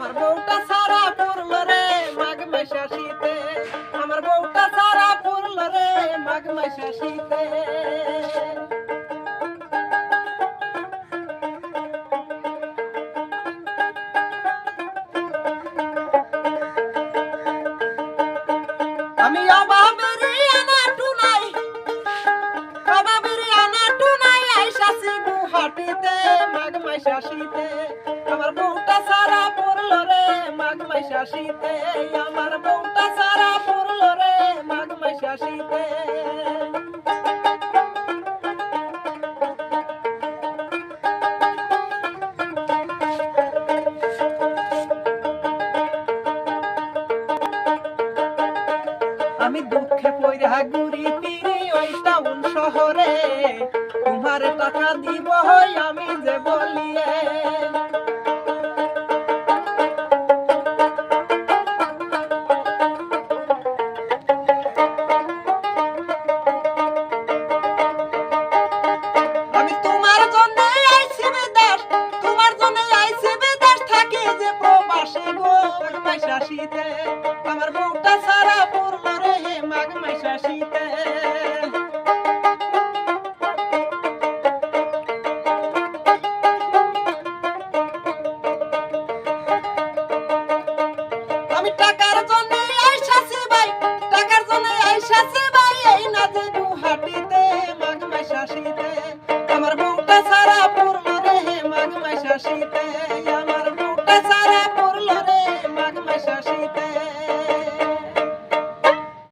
আমার বউটা সারা পড়ল রে মাঘ মাসা শীতে আমার বউটা সারা পড়ল রে মাঘ মাসা শীতে আমি অভাবের আমার বউটা সারা পড়ল শীতে আমার বউটা সারা পড়ল রে মাঘ মাসে শীতে আমি দুঃখে পইরা ঘুরি ফিরি ওই টাউন শহরে তোমার টাকা দিব আমি যে বলিয়ে। মাইশা শীতে। আমার বুকটা সারা পড়ল রে হে মাঘ মাইশা শীতে। আমি টাকার জন্য আইসাছি ভাই টাকার জন্য আইসাছি ভাই এই না যে গুহাটিতে, মাঘ মাইশা শীতে। আমার বুকটা সারা পড়ল রে হে মাঘ মাইশা শীতে। আমার বুকটা সারা